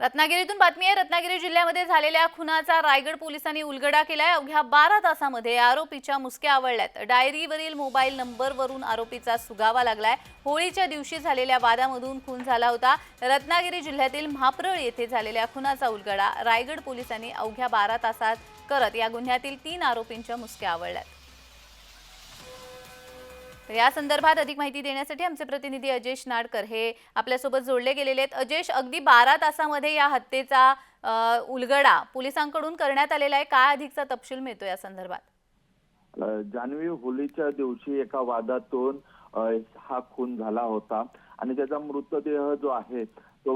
रत्नागिरीतून बातमी आहे रत्नागिरी जिल्ह्यामध्ये झालेल्या खुनाचा रायगड पोलिसांनी उलगडा केलाय. अवघ्या बारा तासामध्ये आरोपीच्या मुसक्या आवळल्यात डायरीवरील मोबाईल नंबरवरून आरोपीचा सुगावा लागलाय. होळीच्या दिवशी झालेल्या वादामधून खून झाला होता. रत्नागिरी जिल्ह्यातील म्हाप्रळ येथे झालेल्या खुनाचा उलगडा रायगड पोलिसांनी अवघ्या बारा तासात करत या गुन्ह्यातील तीन आरोपींच्या मुसक्या आवळल्यात तर या संदर्भात अधिक माहिती देण्यासाठी आमचे प्रतिनिधी अजेश नाडकर हे आपल्यासोबत जोडले गेलेले आहेत. अजेश अगदी बारा तासामध्ये या हत्येचा उलगडा पोलिसांकडून करण्यात आलेला आहे. काय अधिकचा तपशील मिळतो या संदर्भात? जान्हवी होलीच्या दिवशी एका वादातून हा खून झाला होता आणि त्याचा मृतदेह जो आहे तो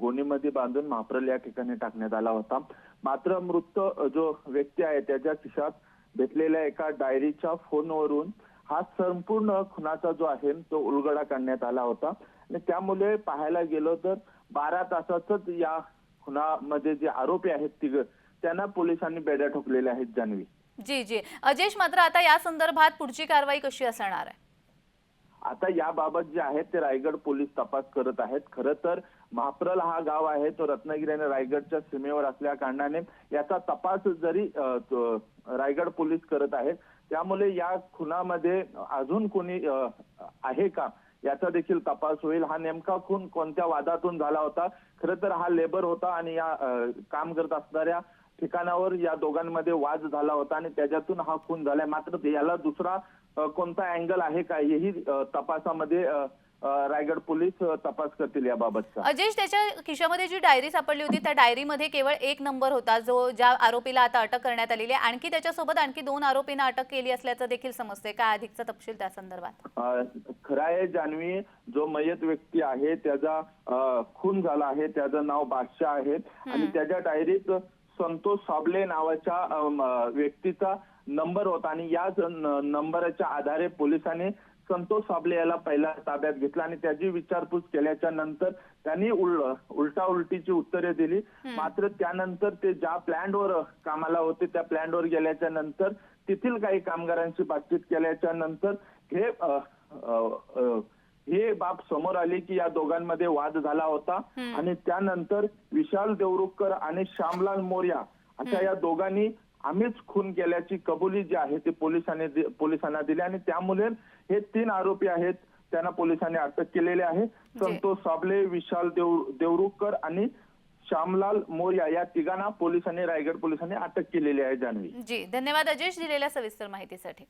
गोणीमध्ये बांधून माप्रल या ठिकाणी टाकण्यात आला होता. मात्र मृत जो व्यक्ती आहे त्याच्या खिशात भेटलेल्या एका डायरीच्या फोनवरून हा संपूर्ण खुनाचा जो आहे तो उलगडा काढण्यात आला होता. आणि त्यामुळे पाहायला गेलो तर बारा तासातच या खुनामध्ये जे आरोपी आहेत तिघ त्यांना पोलिसांनी बेड्या ठोकलेल्या आहेत जान्हवी. जी जी. अजेश मात्र आता या संदर्भात पुढची कारवाई कशी असणार आहे? आता याबाबत जे आहे ते रायगड पोलीस तपास करत आहेत. खरं तर महाप्रल हा गाव आहे तो रत्नागिरी आणि रायगडच्या सीमेवर असल्या कारणाने याचा तपास जरी रायगड पोलीस करत आहेत त्यामुळे या खुनामध्ये अजून कोणी आहे का? याचा देखील तपास होईल. हा नेमका खून कोणत्या वादातून झाला होता? खरं तर हा लेबर होता आणि या काम करत असणाऱ्या ठिकाणावर या दोघांमध्ये वाद झाला होता आणि त्याच्यातून हा खून झालाय. मात्र याला दुसरा कोणता अँगल आहे का हेही तपासामध्ये रायगड पोलीस तपास करतील याबाबतचा. अजेश त्याच्या खिशामध्ये जी डायरी सापडली होती त्या डायरीमध्ये केवळ एक नंबर होता जो ज्या आरोपीला आता अटक करण्यात आलेली आहे. आणखी त्याच्यासोबत आणखी दोन आरोपींना अटक केली असल्याचं देखील समजतंय. काय अधिकचा तपशील त्या संदर्भात? खरं आहे जान्हवी जो मयत व्यक्ती आहे त्याचा खून झाला आहे त्याचं नाव बादशाह आहे. आणि त्याच्या डायरीत संतोष साबले नावाच्या व्यक्तीचा नंबर होता. आणि याच नंबरच्या आधारे पोलिसांनी संतोष साबले याला पहिला ताब्यात घेतला आणि त्याची विचारपूस केल्याच्यानंतर त्यांनी उल उलटा उलटीची उत्तरे दिली. मात्र त्यानंतर ते ज्या प्लॅनवर कामाला होते त्या प्लॅनवर गेल्याच्यानंतर तेथील काही कामगारांशी बातचीत केल्याच्यानंतर हे हे बाब समोर आली की या दोघांमध्ये वाद झाला होता. आणि त्यानंतर विशाल देवरुखकर आणि श्यामलाल मोर्या अशा या दोघांनी आम्हीच खून केल्याची कबुली जी आहे ती पोलिसांनी पोलिसांना दिली आणि त्यामुळे हे तीन आरोपी आहेत त्यांना पोलिसांनी अटक केलेले आहे. संतोष साबले विशाल देव देवरुखकर आणि श्यामलाल मोर्या या तिघांना पोलिसांनी रायगड पोलिसांनी अटक केलेली आहे जान्हवी. जी धन्यवाद अजेश दिलेल्या सविस्तर माहितीसाठी.